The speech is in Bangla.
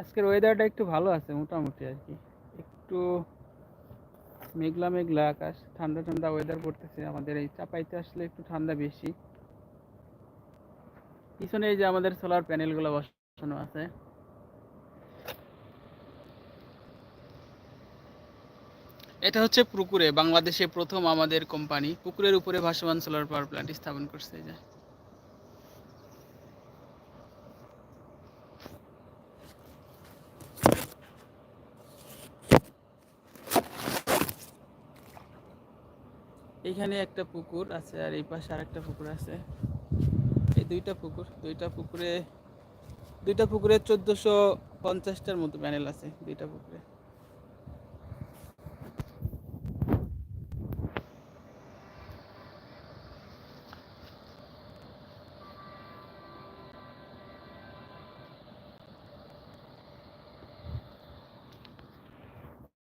আজকের ওয়েদারটা একটু ভালো আছে, মোটামুটি আর কি। একটু মেঘলা মেঘলা আকাশ, ঠান্ডা ঠান্ডা ওয়েদার পড়তেছে আমাদের এই চাপাইতে আসলে একটু ঠান্ডা বেশি। পিছনে এই যে আমাদের সোলার প্যানেলগুলো বসানো আছে। এটা হচ্ছে পুকুরে, বাংলাদেশে প্রথম আমাদের কোম্পানি পুকুরের উপরে ভাসমান সোলার পাওয়ার প্ল্যান্ট স্থাপন করছে যে। এইখানে একটা পুকুর আছে আর এই পাশে আর একটা পুকুর আছে। এই দুইটা পুকুর, দুইটা পুকুরে দুইটা পুকুরে চোদ্দোশো পঞ্চাশটার মতো প্যানেল আছে দুইটা পুকুরে।